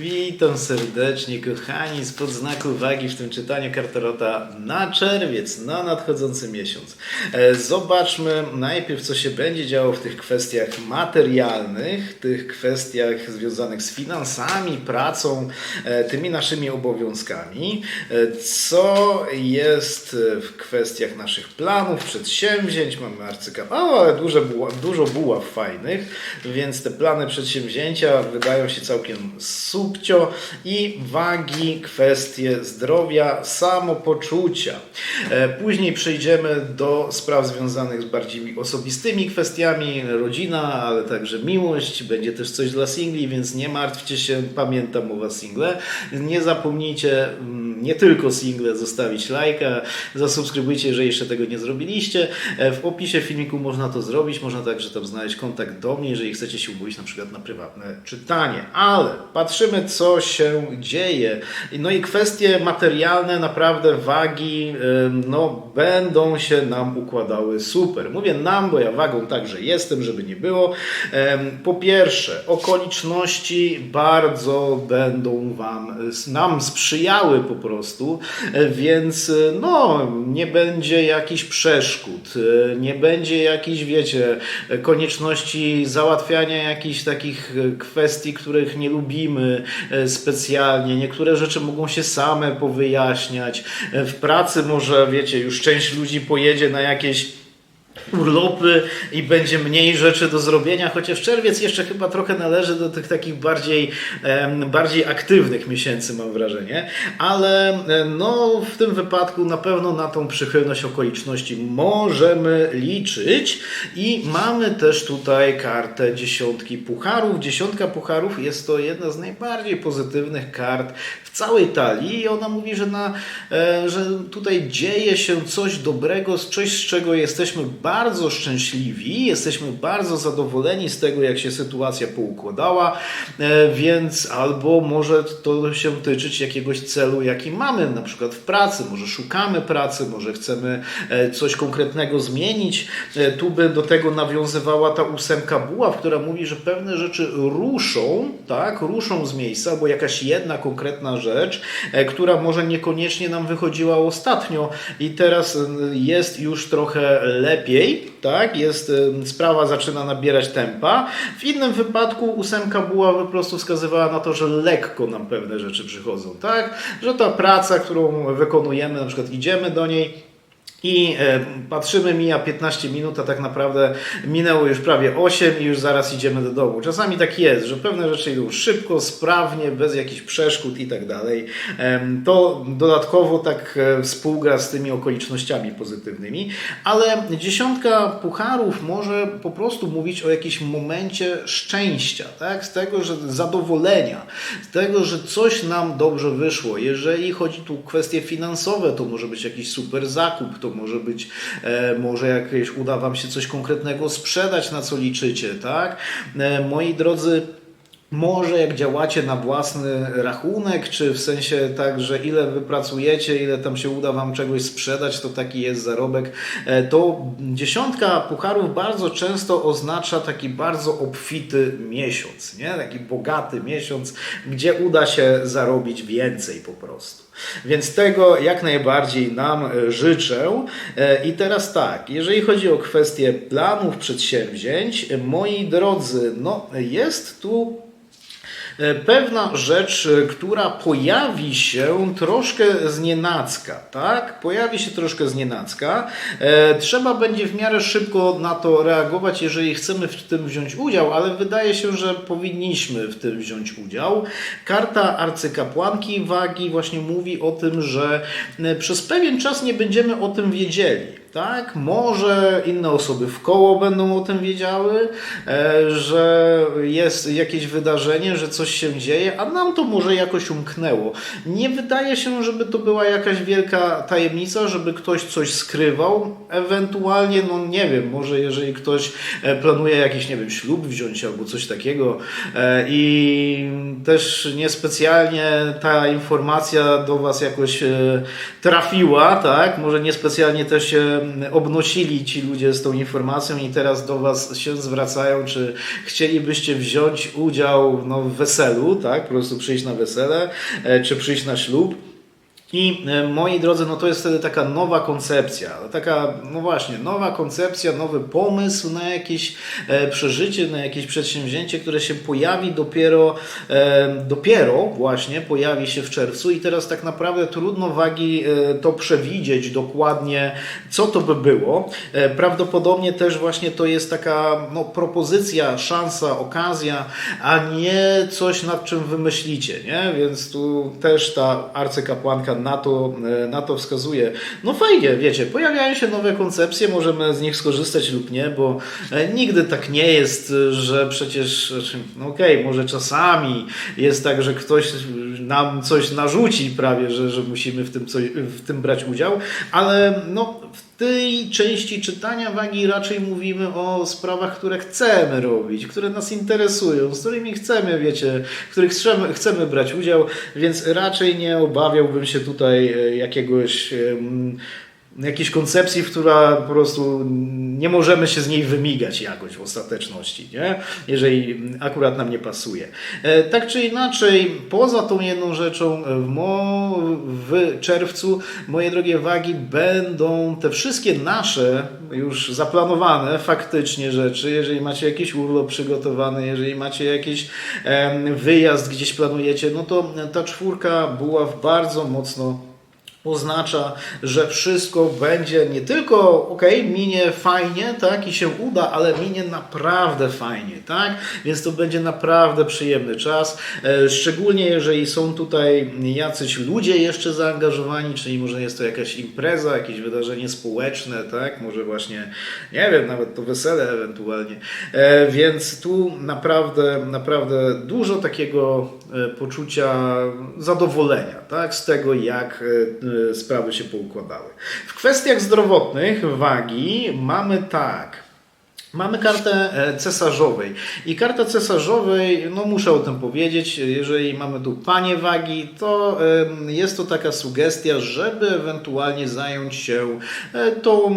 Witam serdecznie, kochani, spod znaku uwagi w tym czytaniu kartarota na czerwiec, na nadchodzący miesiąc. E, Zobaczmy najpierw, co się będzie działo w tych kwestiach materialnych, tych kwestiach związanych z finansami, pracą, e, tymi naszymi obowiązkami. E, Co jest w kwestiach naszych planów, przedsięwzięć, mamy arcykapłanów, ale dużo, dużo buław fajnych, więc te plany przedsięwzięcia wydają się całkiem subcio i wagi, kwestie zdrowia, samopoczucia. E, Później przejdziemy do spraw związanych z bardziej osobistymi kwestiami, rodzina, ale także miłość, będzie też coś dla singli, więc nie martwcie się, pamiętam o was single. Nie zapomnijcie, mm, nie tylko single, zostawić lajka, zasubskrybujcie, jeżeli jeszcze tego nie zrobiliście. E, W opisie filmiku można to zrobić, można także tam znaleźć kontakt do mnie, jeżeli chcecie się umówić na przykład na prywatne czytanie. Ale patrzymy, co się dzieje. No i kwestie materialne, naprawdę wagi, no będą się nam układały super. Mówię nam, bo ja wagą także jestem, żeby nie było. Po pierwsze, okoliczności bardzo będą wam, nam sprzyjały po prostu, e, więc e, no, nie będzie jakichś przeszkód, e, nie będzie jakichś, wiecie, konieczności załatwiania jakichś takich e, kwestii, których nie lubimy specjalnie. Niektóre rzeczy mogą się same powyjaśniać. W pracy może, wiecie, już część ludzi pojedzie na jakieś urlopy i będzie mniej rzeczy do zrobienia, chociaż czerwiec jeszcze chyba trochę należy do tych takich bardziej, bardziej aktywnych miesięcy, mam wrażenie, ale e, no, w tym wypadku na pewno na tą przychylność okoliczności możemy liczyć i mamy też tutaj kartę dziesiątki pucharów. Dziesiątka pucharów jest to jedna z najbardziej pozytywnych kart całej talii i ona mówi, że, na, e, że tutaj dzieje się coś dobrego, coś z czego jesteśmy bardzo szczęśliwi, jesteśmy bardzo zadowoleni z tego, jak się sytuacja poukładała, e, więc albo może to się tyczyć jakiegoś celu, jaki mamy, na przykład w pracy, może szukamy pracy, może chcemy e, coś konkretnego zmienić. Tu by do tego nawiązywała ta ósemka buław, która mówi, że pewne rzeczy ruszą, tak, ruszą z miejsca, bo jakaś jedna konkretna rzecz, e, która może niekoniecznie nam wychodziła ostatnio. I teraz e, jest już trochę lepiej, tak, jest, e, sprawa zaczyna nabierać tempa. W innym wypadku ósemka buła po prostu wskazywała na to, że lekko nam pewne rzeczy przychodzą, tak, że ta praca, którą wykonujemy, na przykład idziemy do niej, i e, patrzymy, mija 15 minut, a tak naprawdę minęło już prawie 8 i już zaraz idziemy do domu. Czasami tak jest, że pewne rzeczy idą szybko, sprawnie, bez jakichś przeszkód i tak dalej. To dodatkowo tak e, współgra z tymi okolicznościami pozytywnymi, ale dziesiątka pucharów może po prostu mówić o jakimś momencie szczęścia, tak? z tego, że zadowolenia, z tego, że coś nam dobrze wyszło. Jeżeli chodzi tu o kwestie finansowe, to może być jakiś super zakup, to może być, e, może jakieś uda Wam się coś konkretnego sprzedać, na co liczycie, tak? E, moi drodzy, może jak działacie na własny rachunek, czy w sensie tak, że ile wy pracujecie, ile tam się uda wam czegoś sprzedać, to taki jest zarobek, e, to dziesiątka pucharów bardzo często oznacza taki bardzo obfity miesiąc, nie? taki bogaty miesiąc, gdzie uda się zarobić więcej po prostu. Więc tego jak najbardziej nam e, życzę. E, I teraz tak, jeżeli chodzi o kwestie planów, przedsięwzięć, e, moi drodzy, no jest tu pewna rzecz, e, która pojawi się troszkę znienacka, tak? Pojawi się troszkę znienacka. E, trzeba będzie w miarę szybko na to reagować, jeżeli chcemy w tym wziąć udział, ale wydaje się, że powinniśmy w tym wziąć udział. Karta arcykapłanki wagi właśnie mówi o tym, że e, przez pewien czas nie będziemy o tym wiedzieli. Tak, może inne osoby w koło będą o tym wiedziały, e, że jest jakieś wydarzenie, że coś się dzieje, a nam to może jakoś umknęło. Nie wydaje się, żeby to była jakaś wielka tajemnica, żeby ktoś coś skrywał. Ewentualnie, no nie wiem, może jeżeli ktoś e, planuje jakiś, nie wiem, ślub wziąć albo coś takiego e, i też niespecjalnie ta informacja do Was jakoś trafiła, tak? Może niespecjalnie też się obnosili ci ludzie z tą informacją i teraz do Was się zwracają, czy chcielibyście wziąć udział no, w weselu, tak? Po prostu przyjść na wesele, e, czy przyjść na ślub. I e, moi drodzy, no to jest wtedy taka nowa koncepcja, taka, no właśnie, nowa koncepcja, nowy pomysł na jakieś e, przeżycie, na jakieś przedsięwzięcie, które się pojawi dopiero, e, dopiero właśnie pojawi się w czerwcu i teraz tak naprawdę trudno wagi to przewidzieć dokładnie, co to by było. Prawdopodobnie też właśnie to jest taka no, propozycja, szansa, okazja, a nie coś nad czym wymyślicie, nie? Więc tu też ta arcykapłanka na to, e, na to wskazuje. No fajnie, wiecie, pojawiają się nowe koncepcje, możemy z nich skorzystać lub nie, bo e, nigdy tak nie jest, że przecież, znaczy, no okej, może czasami jest tak, że ktoś nam coś narzuci prawie, że, że musimy w tym, coś, w tym brać udział, ale no tej części czytania wagi raczej mówimy o sprawach, które chcemy robić, które nas interesują, z którymi chcemy, wiecie, w których chcemy, chcemy brać udział, więc raczej nie obawiałbym się tutaj e, jakiegoś. Jakiejś koncepcji, która po prostu nie możemy się z niej wymigać jakoś w ostateczności, nie? jeżeli akurat nam nie pasuje. E, Tak czy inaczej, poza tą jedną rzeczą, e, w, w czerwcu, moje drogie wagi, będą te wszystkie nasze już zaplanowane faktycznie rzeczy. Jeżeli macie jakiś urlop przygotowany, jeżeli macie jakiś wyjazd gdzieś planujecie, no to ta czwórka buław bardzo mocno oznacza, że wszystko będzie nie tylko ok, minie fajnie, tak, i się uda, ale minie naprawdę fajnie, tak? Więc to będzie naprawdę przyjemny czas. E, Szczególnie jeżeli są tutaj jacyś ludzie jeszcze zaangażowani, czyli może jest to jakaś impreza, jakieś wydarzenie społeczne, tak? Może właśnie, nie wiem, nawet to wesele ewentualnie. E, Więc tu naprawdę, naprawdę dużo takiego e, poczucia zadowolenia, tak? Z tego, jak sprawy się poukładały. W kwestiach zdrowotnych wagi mamy tak. Mamy kartę e, cesarzowej i karta cesarzowej, no muszę o tym powiedzieć, jeżeli mamy tu panie wagi, to jest to taka sugestia, żeby ewentualnie zająć się e, tą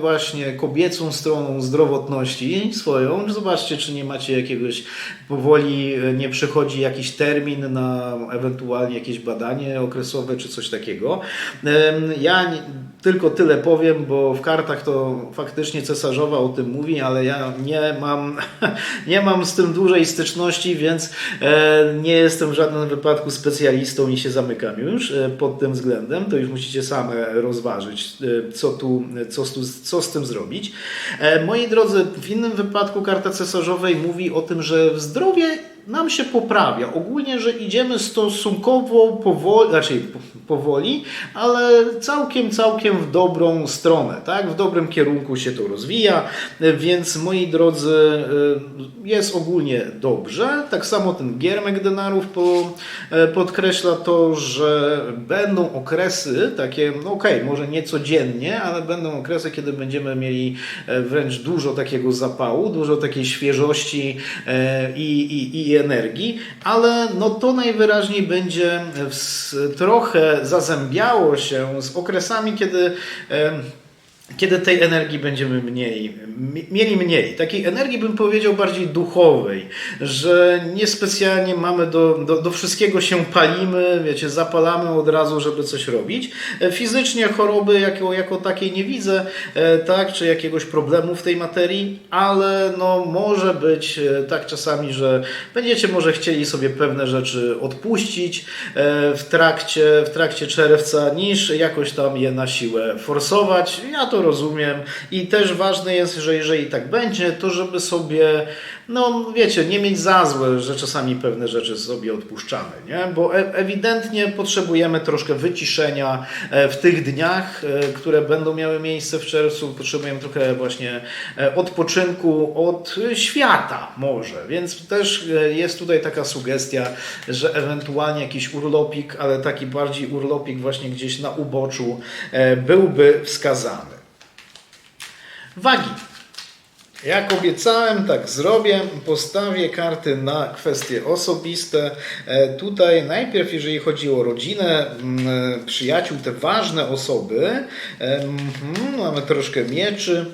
właśnie kobiecą stroną zdrowotności swoją. Zobaczcie, czy nie macie jakiegoś powoli, e, nie przychodzi jakiś termin na ewentualnie jakieś badanie okresowe czy coś takiego. Ja tylko tyle powiem, bo w kartach to faktycznie cesarzowa o tym mówi, ale ja nie mam, nie mam z tym dużej styczności, więc e, nie jestem w żadnym wypadku specjalistą i się zamykam już e, pod tym względem. To już musicie same rozważyć, e, co, tu, co, tu, co z tym zrobić. Moi drodzy, w innym wypadku karta cesarzowej mówi o tym, że w zdrowie nam się poprawia. Ogólnie, że idziemy stosunkowo powoli, raczej po- powoli, ale całkiem, całkiem w dobrą stronę, tak? W dobrym kierunku się to rozwija, więc moi drodzy, y, jest ogólnie dobrze. Tak samo ten Giermek Denarów e, podkreśla to, że będą okresy takie, no okej, może nie codziennie, ale będą okresy, kiedy będziemy mieli e, wręcz dużo takiego zapału, dużo takiej świeżości e, i, i, energii, ale no to najwyraźniej będzie trochę zazębiało się z okresami, kiedy kiedy tej energii będziemy mniej, mieli mniej. Takiej energii bym powiedział bardziej duchowej, że niespecjalnie mamy do, do, do wszystkiego się palimy, wiecie, zapalamy od razu, żeby coś robić. E, Fizycznie choroby jako, jako takiej nie widzę, e, tak, czy jakiegoś problemu w tej materii, ale no może być e, tak czasami, że będziecie może chcieli sobie pewne rzeczy odpuścić w trakcie, w trakcie czerwca, niż jakoś tam je na siłę forsować. Ja to rozumiem i też ważne jest, że jeżeli tak będzie, to żeby sobie, no wiecie, nie mieć za złe, że czasami pewne rzeczy sobie odpuszczamy, nie? Bo e- ewidentnie potrzebujemy troszkę wyciszenia e, w tych dniach, e, które będą miały miejsce w czerwcu. Potrzebujemy trochę właśnie odpoczynku od świata może, więc też jest tutaj taka sugestia, że ewentualnie jakiś urlopik, ale taki bardziej urlopik właśnie gdzieś na uboczu byłby wskazany. Wagi. Jak obiecałem, tak zrobię. Postawię karty na kwestie osobiste. E, Tutaj najpierw, jeżeli chodzi o rodzinę, mm, przyjaciół, te ważne osoby, e, mhm, mamy troszkę mieczy.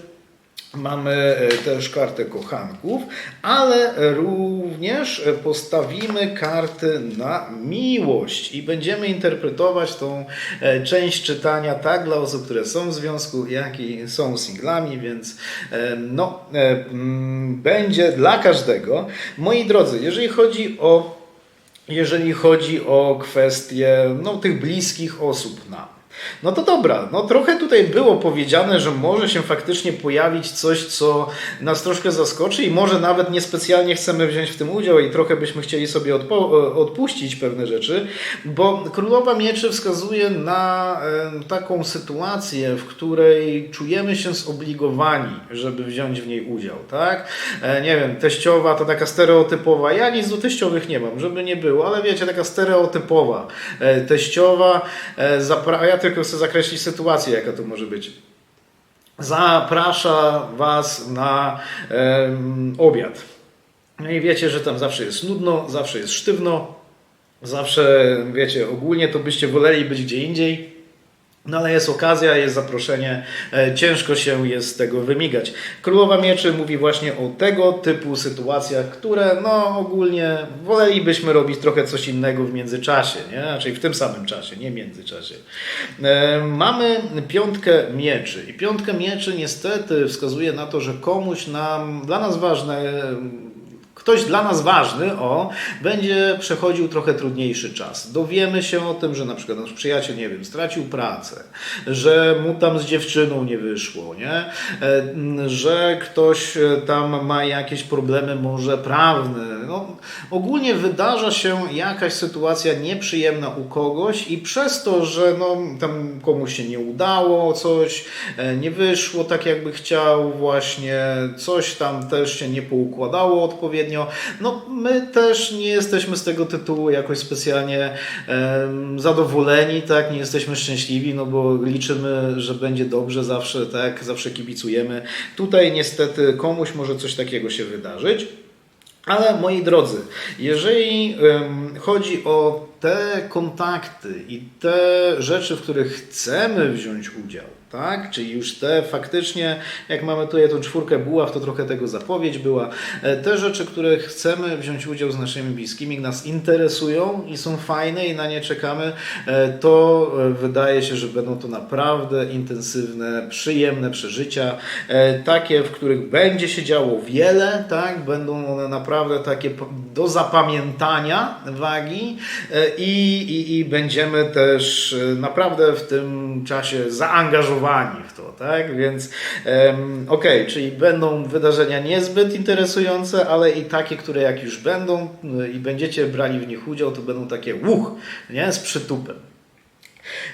Mamy e, też kartę kochanków, ale również postawimy karty na miłość i będziemy interpretować tą e, część czytania tak dla osób, które są w związku, jak i są singlami, więc e, no, mm, będzie dla każdego. Moi drodzy, jeżeli chodzi o jeżeli chodzi o kwestie no, tych bliskich osób nam. No to dobra, no trochę tutaj było powiedziane, że może się faktycznie pojawić coś, co nas troszkę zaskoczy i może nawet niespecjalnie chcemy wziąć w tym udział i trochę byśmy chcieli sobie odpo- odpuścić pewne rzeczy, bo Królowa Mieczy wskazuje na e, taką sytuację, w której czujemy się zobligowani, żeby wziąć w niej udział, tak? E, nie wiem, teściowa to taka stereotypowa, ja nic do teściowych nie mam, żeby nie było, ale wiecie, taka stereotypowa e, teściowa, e, zapra- ja tylko chcę zakreślić sytuację, jaka to może być. Zaprasza Was na em, obiad. No i wiecie, że tam zawsze jest nudno, zawsze jest sztywno, zawsze, wiecie, ogólnie to byście woleli być gdzie indziej. No ale jest okazja, jest zaproszenie, e, ciężko się jest z tego wymigać. Królowa Mieczy mówi właśnie o tego typu sytuacjach, które no ogólnie wolelibyśmy robić trochę coś innego w międzyczasie, nie? Raczej w tym samym czasie, nie międzyczasie. E, Mamy piątkę mieczy i piątkę mieczy niestety wskazuje na to, że komuś nam, dla nas ważne Ktoś dla nas ważny, o, będzie przechodził trochę trudniejszy czas. Dowiemy się o tym, że na przykład nasz przyjaciel, nie wiem, stracił pracę, że mu tam z dziewczyną nie wyszło, nie? E, że ktoś e, tam ma jakieś problemy może prawne. No, ogólnie wydarza się jakaś sytuacja nieprzyjemna u kogoś i przez to, że no, tam komuś się nie udało, coś e, nie wyszło tak jakby chciał właśnie, coś tam też się nie poukładało odpowiednio, no my też nie jesteśmy z tego tytułu jakoś specjalnie em, zadowoleni, tak, nie jesteśmy szczęśliwi, no bo liczymy, że będzie dobrze zawsze, tak, zawsze kibicujemy. Tutaj niestety komuś może coś takiego się wydarzyć. Ale moi drodzy, jeżeli em, chodzi o te kontakty i te rzeczy, w których chcemy wziąć udział, tak? Czyli już te faktycznie, jak mamy tutaj tą czwórkę buław, to trochę tego zapowiedź była. E, Te rzeczy, które chcemy wziąć udział z naszymi bliskimi, nas interesują i są fajne i na nie czekamy, e, to e, wydaje się, że będą to naprawdę intensywne, przyjemne przeżycia, takie, w których będzie się działo wiele, tak? Będą one naprawdę takie do zapamiętania wagi i, i, i będziemy też naprawdę w tym czasie zaangażowani w to, tak? Więc em, okej, czyli będą wydarzenia niezbyt interesujące, ale i takie, które jak już będą e, i będziecie brali w nich udział, to będą takie łuch, nie? Z przytupem.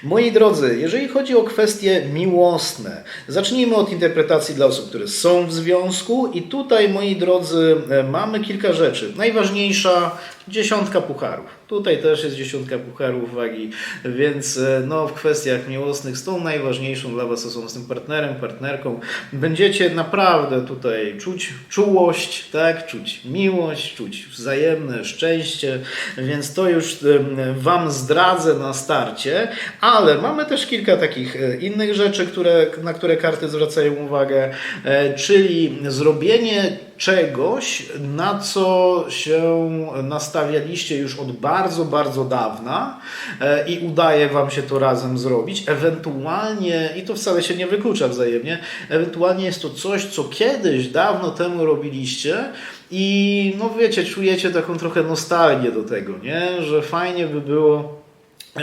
Moi drodzy, jeżeli chodzi o kwestie miłosne, zacznijmy od interpretacji dla osób, które są w związku i tutaj, moi drodzy, e, mamy kilka rzeczy. Najważniejsza dziesiątka pucharów. Tutaj też jest dziesiątka pucharów wagi, więc e, no, w kwestiach miłosnych z tą najważniejszą dla Was osobą, z tym partnerem, partnerką, będziecie naprawdę tutaj czuć czułość, tak? czuć miłość, czuć wzajemne szczęście, więc to już em, Wam zdradzę na starcie, ale mamy też kilka takich e, innych rzeczy, które, na które karty zwracają uwagę, e, czyli zrobienie czegoś, na co się nastawialiście już od bardzo, bardzo dawna e, i udaje Wam się to razem zrobić. Ewentualnie, i to wcale się nie wyklucza wzajemnie, ewentualnie jest to coś, co kiedyś, dawno temu robiliście i no wiecie, czujecie taką trochę nostalgię do tego, nie? Że fajnie by było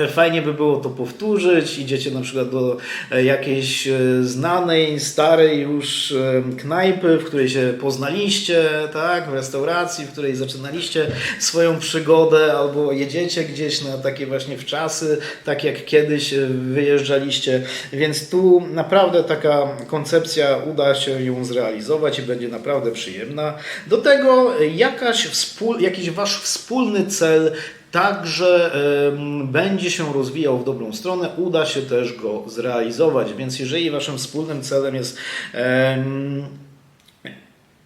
Fajnie by było to powtórzyć. Idziecie na przykład do e, jakiejś e, znanej, starej już e, knajpy, w której się poznaliście, tak, w restauracji, w której zaczynaliście swoją przygodę, albo jedziecie gdzieś na takie właśnie wczasy, tak jak kiedyś wyjeżdżaliście. Więc tu naprawdę taka koncepcja uda się ją zrealizować i będzie naprawdę przyjemna. Do tego jakaś wspól, jakiś wasz wspólny cel także będzie się rozwijał w dobrą stronę, uda się też go zrealizować. Więc jeżeli waszym wspólnym celem jest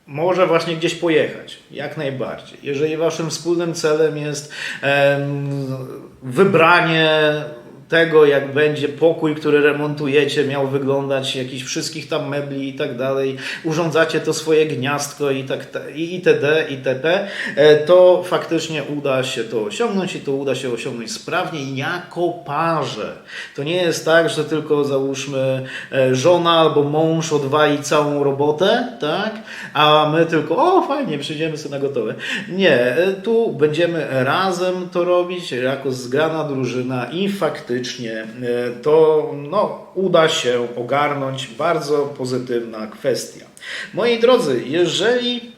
może właśnie gdzieś pojechać, jak najbardziej. Jeżeli waszym wspólnym celem jest wybranie tego, jak będzie pokój, który remontujecie, miał wyglądać, jakichś wszystkich tam mebli i tak dalej, urządzacie to swoje gniazdko i tak i itd., itp., e, to faktycznie uda się to osiągnąć i to uda się osiągnąć sprawnie jako parze. To nie jest tak, że tylko załóżmy e, żona albo mąż odwali całą robotę, tak, a my tylko, o fajnie, przyjdziemy sobie na gotowe. Nie, e, tu będziemy razem to robić, jako zgrana drużyna i faktycznie e, to no, uda się ogarnąć. Bardzo pozytywna kwestia. Moi drodzy, jeżeli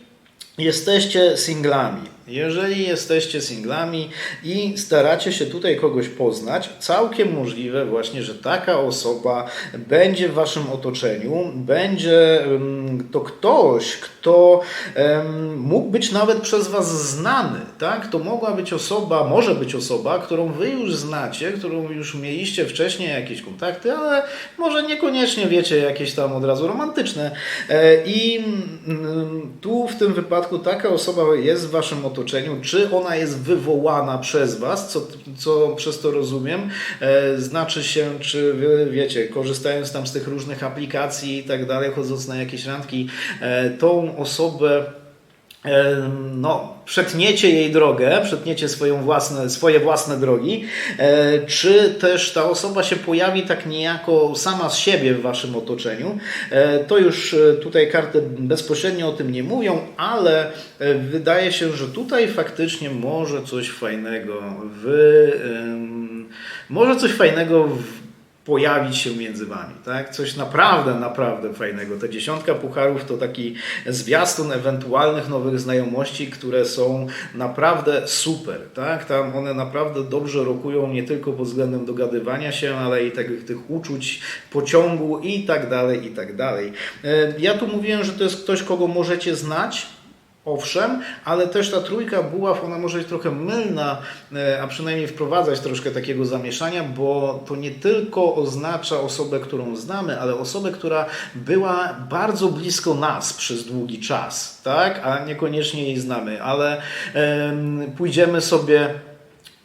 jesteście singlami, jeżeli jesteście singlami i staracie się tutaj kogoś poznać, całkiem możliwe właśnie, że taka osoba będzie w waszym otoczeniu, będzie to ktoś, kto mógł być nawet przez was znany, tak? To mogła być osoba, może być osoba, którą wy już znacie, którą już mieliście wcześniej jakieś kontakty, ale może niekoniecznie wiecie jakieś tam od razu romantyczne. E, I mm, tu w tym wypadku taka osoba jest w waszym otoczeniu, czy ona jest wywołana przez was, co, co przez to rozumiem, e, znaczy się, czy wy wiecie, korzystając tam z tych różnych aplikacji i tak dalej, chodząc na jakieś randki, e, tą osobę no, przetniecie jej drogę, przetniecie swoją własne, swoje własne drogi, e, czy też ta osoba się pojawi tak niejako sama z siebie w waszym otoczeniu. E, To już e, tutaj karty bezpośrednio o tym nie mówią, ale wydaje się, że tutaj faktycznie może coś fajnego wy, może coś fajnego w, pojawić się między wami, tak? Coś naprawdę, naprawdę fajnego. Ta dziesiątka pucharów to taki zwiastun ewentualnych nowych znajomości, które są naprawdę super, tak? Tam one naprawdę dobrze rokują nie tylko pod względem dogadywania się, ale i tych, tych uczuć, pociągu i tak dalej, i tak dalej. E, Ja tu mówiłem, że to jest ktoś, kogo możecie znać, Owszem, ale też ta trójka buław, ona może być trochę mylna, e, a przynajmniej wprowadzać troszkę takiego zamieszania, bo to nie tylko oznacza osobę, którą znamy, ale osobę, która była bardzo blisko nas przez długi czas, tak? A niekoniecznie jej znamy, ale em, pójdziemy sobie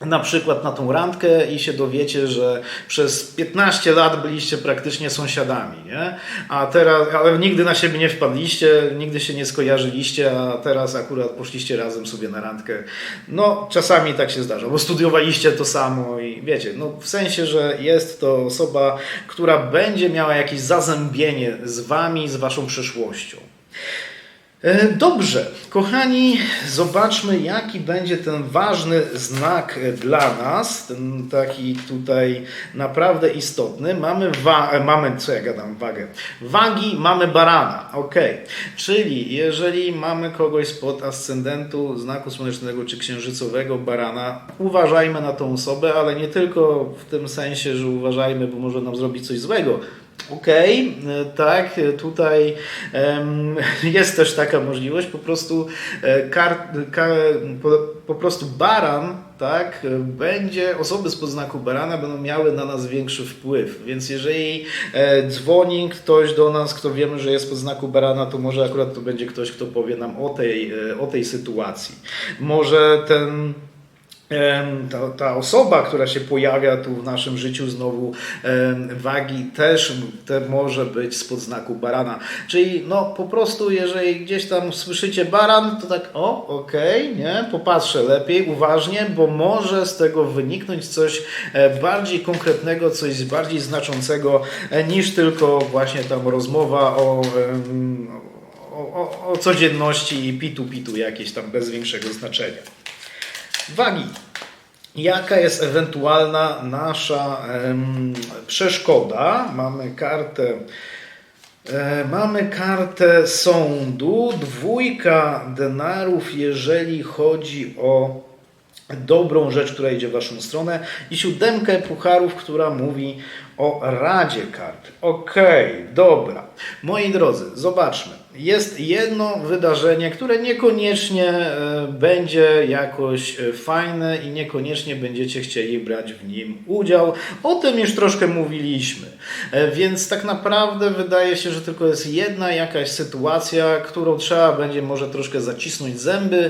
na przykład na tą randkę i się dowiecie, że przez 15 lat byliście praktycznie sąsiadami, nie? A teraz, ale nigdy na siebie nie wpadliście, nigdy się nie skojarzyliście, a teraz akurat poszliście razem sobie na randkę. No, czasami tak się zdarza, bo studiowaliście to samo i wiecie, no w sensie, że jest to osoba, która będzie miała jakieś zazębienie z wami, z waszą przyszłością. E, Dobrze, kochani, zobaczmy, jaki będzie ten ważny znak e, dla nas, ten taki tutaj naprawdę istotny. Mamy, wa- e, mamy co ja gadam, wagę. Wagi mamy barana, ok. Czyli jeżeli mamy kogoś spod ascendentu, znaku słonecznego czy księżycowego barana, uważajmy na tą osobę, ale nie tylko w tym sensie, że uważajmy, bo może nam zrobić coś złego. Okej, e, tak, e, tutaj jest też taka możliwość, po prostu e, kar, ka, po, po prostu baran, tak, będzie, osoby spod znaku barana będą miały na nas większy wpływ, więc jeżeli e, dzwoni ktoś do nas, kto wiemy, że jest pod znaku barana, to może akurat to będzie ktoś, kto powie nam o tej, e, o tej sytuacji. Może ten Ta, ta osoba, która się pojawia tu w naszym życiu znowu wagi też te może być spod znaku barana. Czyli no po prostu jeżeli gdzieś tam słyszycie baran, to tak o, okej, nie, popatrzę lepiej, uważnie, bo może z tego wyniknąć coś e, bardziej konkretnego, coś bardziej znaczącego e, niż tylko właśnie tam rozmowa o, o, o, o codzienności i pitu-pitu jakieś tam bez większego znaczenia. Wagi. Jaka jest ewentualna nasza em, przeszkoda? Mamy kartę. E, mamy kartę sądu, dwójka denarów, jeżeli chodzi o dobrą rzecz, która idzie w Waszą stronę i siódemkę pucharów, która mówi o Radzie Kart. Okej, dobra. Moi drodzy, zobaczmy. Jest jedno wydarzenie, które niekoniecznie e, będzie jakoś e, fajne i niekoniecznie będziecie chcieli brać w nim udział. O tym już troszkę mówiliśmy. E, Więc tak naprawdę wydaje się, że tylko jest jedna jakaś sytuacja, którą trzeba będzie może troszkę zacisnąć zęby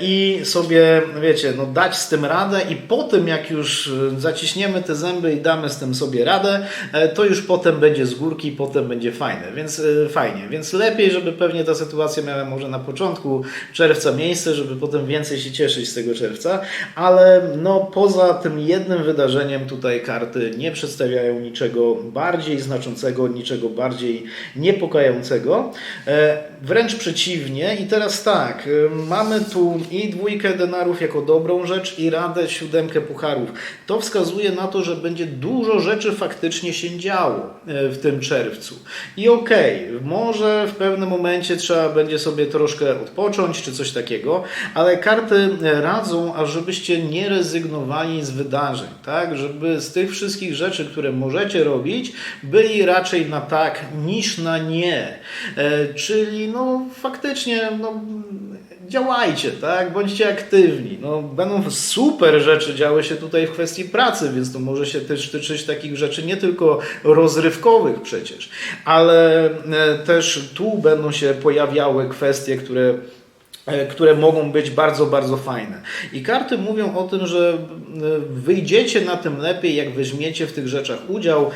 i sobie, wiecie, no dać z tym radę i po tym jak już zaciśniemy te zęby i damy z tym sobie radę, to już potem będzie z górki potem będzie fajne, więc fajnie. Więc lepiej, żeby pewnie ta sytuacja miała może na początku czerwca miejsce, żeby potem więcej się cieszyć z tego czerwca, ale no poza tym jednym wydarzeniem tutaj karty nie przedstawiają niczego bardziej znaczącego, niczego bardziej niepokającego. E, Wręcz przeciwnie i teraz tak, e, mamy tu i dwójkę denarów jako dobrą rzecz i radę siódemkę pucharów. To wskazuje na to, że będzie dużo rzeczy faktycznie się działo e, w tym czerwcu. I okej, może w pewnym momencie trzeba będzie sobie troszkę odpocząć czy coś takiego, ale karty radzą, ażebyście nie rezygnowali z wydarzeń, tak? Żeby z tych wszystkich rzeczy, które możecie robić, byli raczej na tak niż na nie. E, czyli no faktycznie no, działajcie, tak? Bądźcie aktywni. No, będą super rzeczy działy się tutaj w kwestii pracy, więc to może się też tyczyć takich rzeczy nie tylko rozrywkowych przecież, ale e, też tu będą się pojawiały kwestie, które które mogą być bardzo, bardzo fajne. I karty mówią o tym, że e, wyjdziecie na tym lepiej, jak weźmiecie w tych rzeczach udział,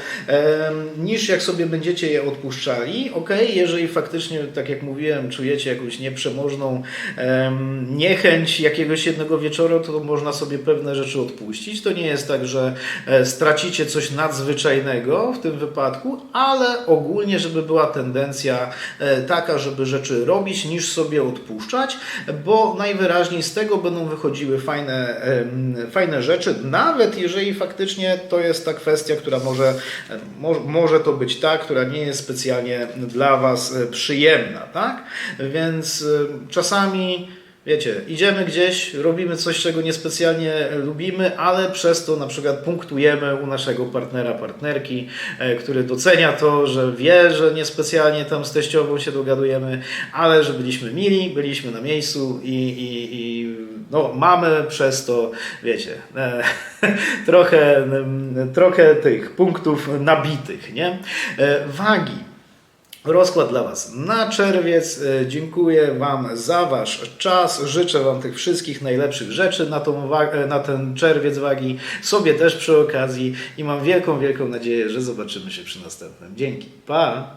niż jak sobie będziecie je odpuszczali. Ok, jeżeli faktycznie, tak jak mówiłem, czujecie jakąś nieprzemożną em, niechęć jakiegoś jednego wieczoru, to można sobie pewne rzeczy odpuścić. To nie jest tak, że e, stracicie coś nadzwyczajnego w tym wypadku, ale ogólnie, żeby była tendencja e, taka, żeby rzeczy robić, niż sobie odpuszczać, bo najwyraźniej z tego będą wychodziły fajne, fajne rzeczy, nawet jeżeli faktycznie to jest ta kwestia, która może, mo, może to być ta, która nie jest specjalnie dla Was e, przyjemna, tak? Więc czasami Wiecie, idziemy gdzieś, robimy coś, czego niespecjalnie lubimy, ale przez to na przykład punktujemy u naszego partnera, partnerki, e, który docenia to, że wie, że niespecjalnie tam z teściową się dogadujemy, ale że byliśmy mili, byliśmy na miejscu i, i, i no, mamy przez to, wiecie, e, trochę, trochę tych punktów nabitych, nie? E, Wagi. Rozkład dla Was na czerwiec. E, Dziękuję Wam za Wasz czas. Życzę Wam tych wszystkich najlepszych rzeczy na, tą e, na ten czerwiec wagi. Sobie też przy okazji i mam wielką, wielką nadzieję, że zobaczymy się przy następnym. Dzięki. Pa!